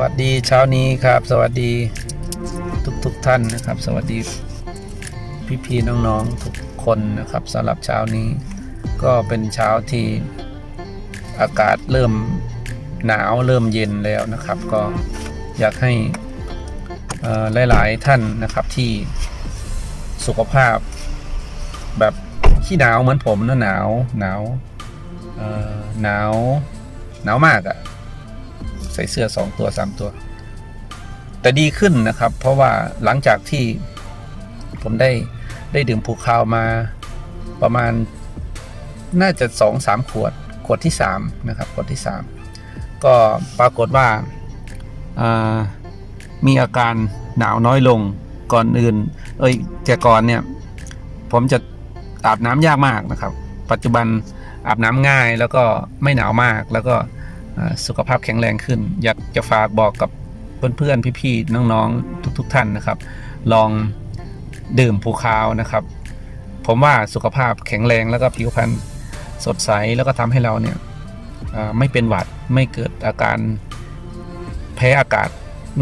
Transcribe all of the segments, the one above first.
วัสดีเช้านี้ครับ สวัสดีทุกทุกท่านนะครับ สวัสดีพี่พี่น้องๆทุกคนนะครับสำหรับเช้านี้ก็เป็นเช้าที่อากาศเริ่มหนาวเริ่มเย็นแล้วนะครับ ก็อยากให้หลาย ๆ ท่านนะครับที่สุขภาพแบบขี้หนาวเหมือนผมนะหนาวหนาวหนาวหนาวมากอะ่ะ ใส่เสื้อสองตัวสามตัว แต่ดีขึ้นนะครับ เพราะว่าหลังจากที่ผมได้ได้ดื่มภูคาวมาประมาณน่าจะสองสามขวดขวดที่สามนะครับ ขวดที่สามก็ปรากฏว่าามีอาการหนาวน้อยลงก่อนอื่น เอ้ยแต่ก่อนเนี่ย ผมจะอาบน้ำยากมากนะครับ ปัจจุบันอาบน้ำง่ายแล้วก็ไม่หนาวมากแล้วก็ สุขภาพแข็งแรงขึ้น อยากจะฝากบอกกับเพื่อนๆ พี่ๆ น้องๆ ทุกๆท่านนะครับ ลองดื่มภูคาวนะครับ ผมว่าสุขภาพแข็งแรงแล้วก็ผิวพรรณสดใสแล้วก็ทำให้เราเนี่ยไม่เป็นหวัดไม่เกิดอาการแพ้อากาศ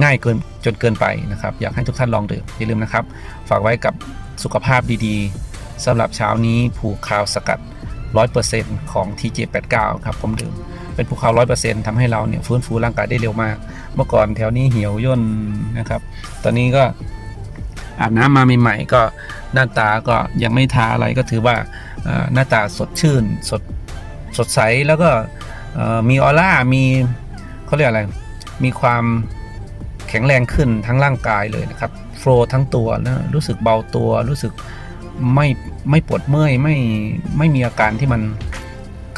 ง่ายเกินจนเกินไปนะครับ อยากให้ทุกท่านลองดื่มอย่าลืมนะครับ ฝากไว้กับสุขภาพดีๆสำหรับเช้านี้ภูคาวสกัด 100%ของ TJ89 ครับผมดื่ม เป็นภูเขาร้อยเปอร์เซ็นต์ทำให้เราเนี่ยฟื้นฟูร่างกายได้เร็วมาก เมื่อก่อนแถวนี้เหี่ยวย่นนะครับ ตอนนี้ก็อาบน้ำมาใหม่ๆก็หน้าตาก็ยังไม่ทาอะไรก็ถือว่าหน้าตาสดชื่น สดสดใสแล้วก็มีออร่ามีเขาเรียกอะไร มีความแข็งแรงขึ้นทั้งร่างกายเลยนะครับโฟล์ทั้งตัวนะรู้สึกเบาตัวรู้สึกไม่ไม่ปวดเมื่อยไม่ไม่มีอาการที่มัน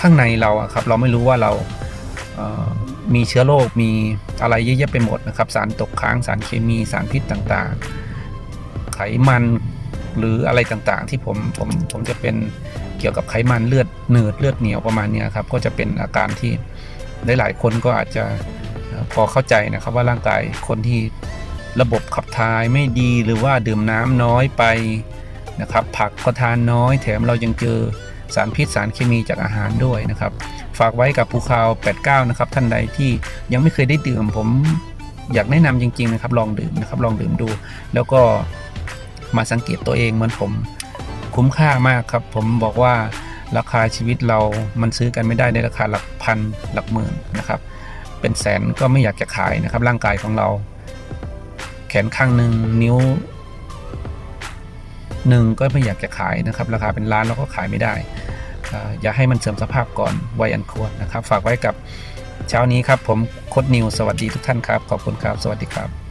ข้างในเราครับเราไม่รู้ว่าเรามีเชื้อโรคมีอะไรเยอะแยะไปหมดนะครับ สารตกค้างสารเคมีสารพิษต่างๆ ไขมันหรืออะไรต่างๆ ที่ผมผมผมจะเป็นเกี่ยวกับไขมันเลือดหนืดเลือดเหนียวประมาณนี้ครับก็จะเป็นอาการที่หลายๆคนก็อาจจะพอเข้าใจนะครับว่าร่างกายคนที่ระบบขับถ่ายไม่ดีหรือว่าดื่มน้ำน้อยไปนะครับ ผักก็ทานน้อยแถมเรายังเจอ สารพิษสารเคมีจากอาหารด้วยนะครับ ฝากไว้กับภูคาว89 นะครับ ท่านใดที่ยังไม่เคยได้ดื่ม ผมอยากแนะนำจริง ๆ นะครับ ลองดื่มนะครับ ลองดื่มดู แล้วก็มาสังเกตตัวเองเหมือนผม คุ้มค่ามากครับ ผมบอกว่าราคาชีวิตเรามันซื้อกันไม่ได้ในราคาหลักพันหลักหมื่นนะครับ เป็นแสนก็ไม่อยากจะขายนะครับ ร่างกายของเรา แขนข้างหนึ่งนิ้ว หนึ่งก็ไม่อยากจะขายนะครับ ราคาเป็นล้านเราก็ขายไม่ได้ อย่าให้มันเสื่อมสภาพก่อนวัยอันควรนะครับ ฝากไว้กับเช้านี้ครับ ผมโคดนิว สวัสดีทุกท่านครับ ขอบคุณครับ สวัสดีครับ